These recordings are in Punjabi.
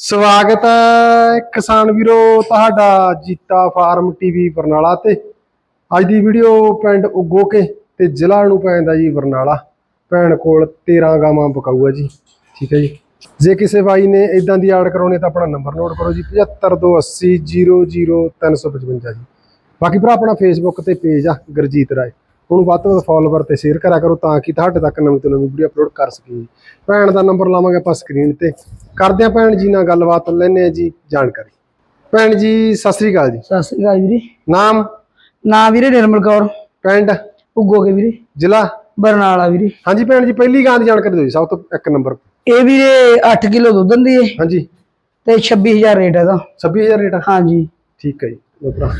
ਸਵਾਗਤ ਹੈ ਕਿਸਾਨ ਵੀਰੋ ਤੁਹਾਡਾ ਜੀਤਾ ਫਾਰਮ ਟੀਵੀ ਬਰਨਾਲਾ ਤੇ। ਅੱਜ ਦੀ ਵੀਡੀਓ ਪਿੰਡ ਉਗੋਕੇ ਤੇ ਜ਼ਿਲ੍ਹਾ ਨੂੰ ਪੈਂਦਾ ਜੀ ਬਰਨਾਲਾ। ਭੈਣ ਕੋਲ 13 ਗਾਵਾਂ ਬਕਾਊ ਹੈ ਜੀ, ਠੀਕ ਹੈ ਜੀ। ਜੇ ਕਿਸੇ ਬਾਈ ਨੇ ਇਦਾਂ ਦੀ ਆਰਡਰ ਕਰਾਉਣੀ ਤਾਂ ਆਪਣਾ ਨੰਬਰ ਨੋਟ ਕਰੋ ਜੀ 7528000355 ਜੀ। ਬਾਕੀ ਭਰਾ ਆਪਣਾ ਫੇਸਬੁੱਕ ਤੇ ਪੇਜ ਆ, ਗੁਰਜੀਤ ਰਾਏ। ਉਹਨੂੰ ਵੱਧ ਤੋਂ ਵੱਧ ਫੋਲੋਵਰ ਤੇ ਸ਼ੇਅਰ ਕਰਿਆ ਕਰੋ ਤਾਂ ਕਿ ਤੁਹਾਡੇ ਤੱਕ ਨਵੀਂ ਤੋਂ ਨਵੀਂ ਵੀਡੀਓ ਅਪਲੋਡ ਕਰ ਸਕੀਏ। ਭੈਣ ਦਾ ਨੰਬਰ ਲਾਵਾਂਗੇ ਆਪਾਂ ਸਕਰੀਨ ਤੇ। ਕਰਦੇ ਆ ਭੈਣ ਜੀ ਨਾਲ ਗੱਲਬਾਤ ਲੈਣੇ ਆ ਜੀ ਜਾਣਕਾਰੀ। ਭੈਣ ਜੀ ਸਤਿ ਸ੍ਰੀ ਅਕਾਲ ਜੀ। ਸਤਿ ਸ੍ਰੀ ਅਕਾਲ ਵੀਰੇ। ਨਾਮ? ਨਾਂ ਵੀਰੇ ਨਿਰਮਲ ਕੌਰ। ਪਿੰਡ? ਉਗੋਗੇ ਵੀਰੇ। ਜ਼ਿਲ੍ਹਾ? ਬਰਨਾਲਾ ਵੀਰੇ। ਹਾਂਜੀ ਭੈਣ ਜੀ ਪਹਿਲੀ ਗਾਂ ਦੀ ਜਾਣਕਾਰੀ ਦਿਓ ਜੀ ਸਭ ਤੋਂ ਇੱਕ ਨੰਬਰ ਇਹ ਵੀਰੇ 8 ਕਿਲੋ ਦੁੱਧ ਦਿੰਦੀ ਏ। ਹਾਂਜੀ। ਤੇ 26000 ਰੇਟ ਇਹਦਾ। 26000 ਰੇਟ ਹਾਂਜੀ। ਠੀਕ ਹੈ ਜੀ। ਲੋ ਭਰਾ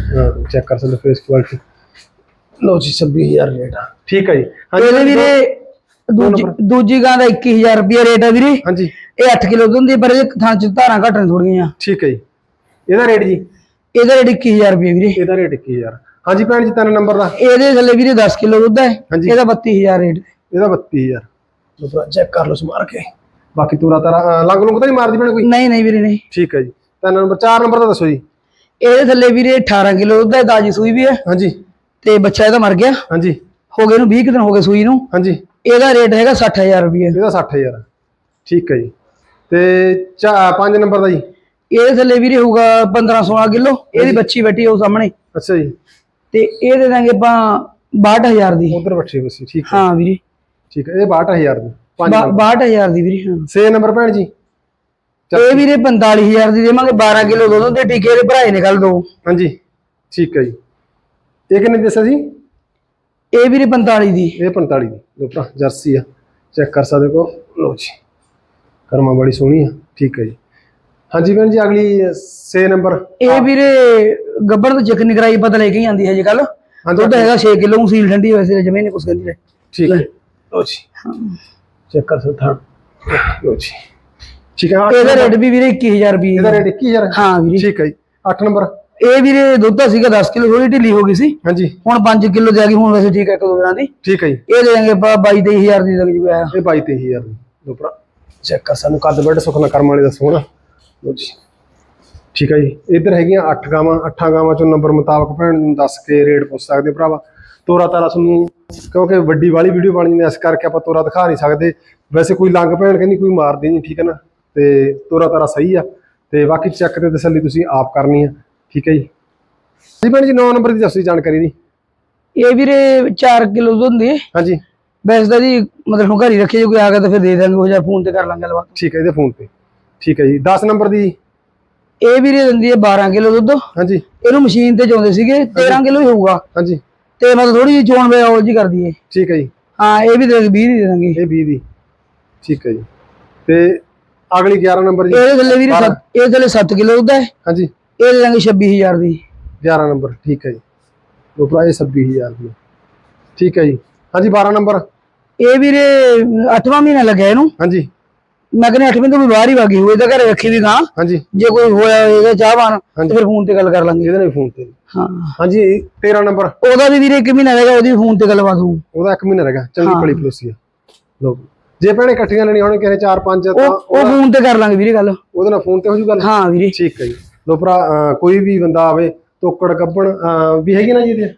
ਚੈੱਕ ਕਰ ਸਕਦੇ ਫੇਸ ਕੁਆਲਿਟੀ ਲੋ ਜੀ 26000 ਰੇਟ ਆ। ਠੀਕ ਹੈ ਜੀ। ਇਹਦੇ ਵੀਰੇ ਦੂਜੀ ਦੂਜੀ ਗਾਂ ਦਾ 21000 ਰੁਪਏ ਰੇਟ ਹੈ ਵੀਰੇ। ਹਾਂਜੀ। ਇਹ 8 ਕਿਲੋ ਦੁੱਧ ਦਿੰਦੀ ਪਰ ਇਹਦੇ ਥਾਂ ਚ ਧਾਰਾਂ ਘੱਟ ਨੇ ਥੋੜੀਆਂ ਠੀਕ ਹੈ ਜੀ। ਇਹਦਾ ਰੇਟ ਜੀ? ਇਹਦਾ ਰੇਟ 21000 ਰੁਪਏ ਵੀਰੇ। ਇਹਦਾ ਰੇਟ 21000 ਹਾਂਜੀ ਭੈਣ ਜੀ ਤਿੰਨ ਨੰਬਰ ਦਾ। ਇਹਦੇ ਥੱਲੇ ਵੀਰੇ 10 ਕਿਲੋ ਦੁੱਧ ਹੈ ਹਾਂਜੀ। ਇਹਦਾ 32000 ਰੇਟ। ਇਹਦਾ 32000 ਲੋ ਭਰਾ ਚੈੱਕ ਕਰ ਲਓ ਸਮਾਰ ਕੇ। ਬਾਕੀ ਤੂਰਾ ਤਾਰਾ ਲੰਗ ਲੁੰਗ ਤਾਂ ਨਹੀਂ ਮਾਰਦੀ ਭੈਣ ਕੋਈ? ਨਹੀਂ ਨਹੀਂ ਵੀਰੇ ਨਹੀਂ। ਠੀਕ ਹੈ ਜੀ। ਤਿੰਨ ਨੰਬਰ ਚਾਰ ਨੰਬਰ ਦਾ ਦੱਸੋ ਜੀ। ਇਹਦੇ ਥੱਲੇ ਵੀਰੇ 18 ਕਿਲੋ ਦੁੱਧ ਹੈ ਤਾਜੀ ਸੂਈ ਵੀ ਹੈ ਹਾਂਜੀ। ਤੇ ਬੱਚਾ ਇਹਦਾ ਮਰ ਗਿਆ। ਹਾਂਜੀ। ਹੋ ਗਏ ਨੂੰ 20 ਕੁ ਦਿਨ ਹੋ ਗਏ ਸੂਈ ਨੂੰ। ਹਾਂਜੀ। ਇਹਦਾ ਰੇਟ ਹੈਗਾ 60000 ਰੁਪਏ ਇਹਦਾ 60000 ਠੀਕ ਹੈ ਜੀ। ਤੇ ਚਾ ਪੰਜ ਨੰਬਰ ਦਾ ਜੀ। ਇਹਦੇ ਥੱਲੇ ਵੀਰੇ ਹੋਊਗਾ 15 16 ਕਿਲੋ। ਇਹਦੀ ਬੱਚੀ ਬੈਠੀ ਉਹ ਸਾਹਮਣੇ। ਅੱਛਾ ਜੀ। ਤੇ ਇਹ ਦੇ ਦਾਂਗੇ ਆਪਾਂ 62000 ਦੀ। ਉਧਰ ਬੱਚੇ ਬਸੀ ਠੀਕ ਹੈ। ਹਾਂ ਵੀਰੇ। ਠੀਕ ਹੈ। ਇਹ 62000 ਦੀ। ਪੰਜ ਬਾ- 62000 ਦੀ ਵੀਰੇ ਹਾਂ। 6 ਨੰਬਰ ਭੈਣ ਜੀ। ਇਹ ਵੀਰੇ 45000 ਦੀ ਦੇਵਾਂਗੇ। 12 ਕਿਲੋ ਦੁੱਧ ਦੇ ਟੀਕੇ ਦੇ ਭਰਾਏ ਨਿਕਲ ਦੋ। ਹਾਂਜੀ। ਠੀਕ ਹੈ ਜੀ। ਇਹ ਕਿੰਨੇ ਦੀ ਦੱਸਿਆ ਸੀ? ਇਹ ਵੀਰੇ 45 ਦੀ। ਇਹ 45 ਦੀ। ਲੋ ਭਰਾ ਜਰਸੀ ਆ। ਚੈੱਕ ਕਰ ਸਕਦੇ ਹੋ ਲੋ ਜੀ। ਕਰਮਾ ਬੜੀ ਸੋਹਣੀ ਆ। ਠੀਕ ਹੈ ਜੀ। ਹਾਂਜੀ ਭੈਣ ਜੀ ਅਗਲੀ 6 ਨੰਬਰ। ਇਹ ਵੀਰੇ ਗੱਬੜ ਤੋਂ ਚਿਕਨ ਨਿਗਰਾਈ ਪਤਾ ਲੈ ਕੇ ਹੀ ਆਂਦੀ ਹੈ ਅੱਜ ਕੱਲ ਦੁੱਧ ਹੈਗਾ 6 ਕਿਲੋ ਸੀਲ ਠੰਡੀ ਵੈਸੇ ਜਮੇ ਨਹੀਂ ਕੁਛ ਕਹਿੰਦੀ ਠੀਕ ਹੈ। ਲੋ। ਜੀ। ਚੈੱਕ ਕਰ ਸਕਦੇ ਲੋ ਜੀ। ਠੀਕ ਹੈ ਇਹਦਾ। ਰੇਟ ਵੀ ਵੀਰੇ 21000 ਰੁਪਏ ਇਹਦਾ ਰੇਟ 21000 ਹਾਂ ਵੀਰੇ। ਠੀਕ ਹੈ ਜੀ। 8 ਨੰਬਰ। ਇਹ ਵੀਰੇ ਦੁੱਧ ਤਾਂ ਸੀਗਾ 10 ਕਿਲੋ ਥੋੜੀ ਢਿੱਲੀ ਹੋ ਗਈ ਸੀ। ਹਾਂਜੀ। ਹੁਣ 5 ਕਿਲੋ ਦੇ ਆ ਗਈ ਹੁਣ ਵੈਸੇ ਠੀਕ ਹੈ ਇੱਕ ਦੋ ਦਿਨਾਂ ਦੀ। ਠੀਕ ਹੈ ਜੀ। ਇਹ ਦੇ ਦਾਂਗੇ ਆਪਾਂ 22 23000 ਦੀ ਲੱਗ ਜੂਗਾ। ਇਹ 22 23000 ਦੀ। ਲੋ ਭਰਾ। ਚੈੱਕ ਕਰ ਸਾਨੂੰ ਕੱਦ ਬੈਡ ਸੁਖਨਾ ਕਰਮ ਵਾਲੇ ਦਾ ਸੋਹਣਾ ਲੋ ਜੀ। ਠੀਕ ਹੈ ਜੀ। ਇੱਧਰ ਹੈਗੀਆਂ 8 ਗਾਵਾਂ 8 ਗਾਵਾਂ ਚੋਂ ਨੰਬਰ ਮੁਤਾਬਕ ਭੈਣ ਨੂੰ ਦੱਸ ਕੇ ਰੇਟ ਪੁੱਛ ਸਕਦੇ ਹੋ ਭਰਾਵਾ। ਤੋਰਾ ਤਾਰਾ ਤੁਹਾਨੂੰ ਕਿਉਂਕਿ ਵੱਡੀ ਵਾਲੀ ਵੀਡੀਓ ਬਣ ਜਾਂਦੀ ਇਸ ਕਰਕੇ ਆਪਾਂ ਤੋਰਾ ਦਿਖਾ ਨਹੀਂ ਸਕਦੇ। ਵੈਸੇ ਕੋਈ ਲੰਗ ਭੈਣ ਕਹਿੰਦੀ ਕੋਈ ਮਾਰਦੀ ਨਹੀਂ ਠੀਕ ਹੈ ਨਾ। ਤੇ ਤੋਰਾ ਤਾਰਾ ਸਹੀ ਆ। ਤੇ ਬਾਕੀ ਚੈੱਕ ਤੇ ਤਸੱਲੀ ਤੁਸੀਂ ਆਪ ਕਰਨੀ ਆ। ਠੀਕ ਹੈ ਜੀ। ਜੀ ਭੈਣ ਜੀ 9 ਨੰਬਰ ਦੀ ਦੱਸੋ ਜੀ ਜਾਣਕਾਰੀ ਦੀ। ਇਹ ਵੀਰੇ 4 ਕਿਲੋ ਦੁੱਧ ਹੁੰਦੀ ਹੈ। ਹਾਂਜੀ। ਵੈਸੇ ਤਾਂ ਜੀ ਮਤਲਬ ਹੁਣ ਘਰ ਹੀ ਰੱਖੀ ਜੇ ਕੋਈ ਆ ਗਿਆ ਤਾਂ ਫਿਰ ਦੇ ਦਾਂਗੇ ਉਹ ਜਾਂ ਫੋਨ ਤੇ ਕਰ ਲਾਂਗੇ ਗੱਲਬਾਤ। ਠੀਕ ਹੈ ਇਹਦੇ ਫੋਨ ਤੇ। ਠੀਕ ਹੈ ਜੀ 10 ਨੰਬਰ ਦੀ। ਇਹ ਵੀਰੇ ਦਿੰਦੀ ਹੈ 12 ਕਿਲੋ ਦੁੱਧ। ਹਾਂਜੀ। ਇਹਨੂੰ ਮਸ਼ੀਨ ਤੇ ਚੋਂਦੇ ਸੀਗੇ 13 ਕਿਲੋ ਹੀ ਹੋਊਗਾ। ਹਾਂਜੀ। ਤੇ ਮਤਲਬ ਥੋੜੀ ਜਿਹੀ ਚੋਣ ਵੇ ਉਹ ਜੀ ਕਰਦੀ ਹੈ। ਠੀਕ ਹੈ ਜੀ। ਹਾਂ ਇਹ ਵੀ ਦੇ 20 ਦੀ ਦੇ ਦਾਂਗੇ। ਇਹ 20 ਦੀ। ਠੀਕ ਹੈ ਜੀ। ਤੇ ਅਗਲੀ 11 ਨੰਬਰ ਜੀ। ਇਹਦੇ ਥੱਲੇ ਵੀਰੇ ਇਹਦੇ ਥੱਲੇ 7 ਕਿਲੋ ਦੁੱਧ ਹੈ। ਹਾਂਜੀ। ਇਹ ਦੇ ਦਾਂਗੇ 26000 ਦੀ। 11 ਨੰਬਰ ਠੀਕ ਹੈ ਜੀ। ਲੋ ਭਰਾ ਇਹ 26000 ਦੀ ਠੀਕ ਹੈ ਜੀ। ਹਾਂਜੀ 12 ਨੰਬਰ। ਇਹ ਵੀਰੇ 8ਵਾਂ ਮਹੀਨਾ ਲੱਗਿਆ ਇਹਨੂੰ। ਹਾਂਜੀ। ਮੈਂ ਕਹਿੰਦਾ 8ਵੇਂ ਤੋਂ ਵੀ ਬਾਹਰ ਹੀ ਵਾਗੀ ਹੋਏ ਤਾਂ ਘਰੇ ਰੱਖੀ ਵੀ ਗਾਂ। ਹਾਂਜੀ। ਜੇ ਕੋਈ ਹੋਇਆ ਹੋਏਗਾ ਚਾਹਵਾਨ। ਤੇ ਫਿਰ ਫੋਨ ਤੇ ਗੱਲ ਕਰ ਲਾਂਗੇ। ਇਹਦੇ ਨਾਲ ਫੋਨ ਤੇ। ਹਾਂ। ਹਾਂਜੀ 13 ਨੰਬਰ। ਉਹਦਾ ਵੀ ਵੀਰੇ ਇੱਕ ਮਹੀਨਾ ਰਹੇਗਾ ਉਹਦੀ ਫੋਨ ਤੇ ਗੱਲਬਾਤ ਹੋਊ। ਉਹਦਾ 1 ਮਹੀਨਾ ਰਹਿ ਗਿਆ ਚੰਗੀ। ਪਲੀ ਪਲੋਸੀ ਆ ਲੋ ਜੇ। ਭੈਣੇ ਇਕੱਠੀਆਂ ਲੈਣੀਆਂ ਹੋਣ ਕਿਸੇ 4 5 ਤਾਂ ਉਹ ਫੋਨ ਤੇ ਕਰ ਲਾਂਗੇ ਵੀਰੇ ਗੱਲ। ਉਹਦੇ ਨਾਲ ਫੋਨ ਤੇ ਹੋ ਜੂ ਗੱਲ? ਹਾਂ ਵੀਰੇ। ਠੀਕ ਹੈ ਜੀ। ਲੋ ਭਰਾ ਅਹ ਕੋਈ ਵੀ ਬੰਦਾ ਆਵੇ ਤੋਕੜ ਕੱਪਣ ਵੀ ਹੈਗੀ ਨਾ ਜੀ ਇਹਦੇ?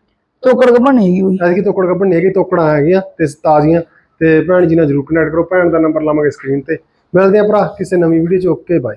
ਤੋਕੜ ਕੱਪਣ ਨਹੀਂ ਹੈਗੀ ਕੋਈ। ਐਤਕੀ ਤੋਕੜ ਕੱਪਣ ਨਹੀਂ ਹੈਗੀ ਤੋਕੜਾਂ ਹੈਗੀਆਂ ਤੇ ਤਾਜ਼ੀਆਂ। ਤੇ ਭੈਣ ਜੀ ਨਾਲ ਜਰੂਰ ਕਨੈਕਟ ਕਰੋ ਭੈਣ ਦਾ ਨੰਬਰ ਲਾਵਾਂਗੇ ਸਕਰੀਨ ਤੇ। ਮਿਲਦੇ ਆ ਭਰਾ ਕਿਸੇ ਨਵੀਂ ਵੀਡੀਓ ਚ ਓਕੇ ਬਾਏ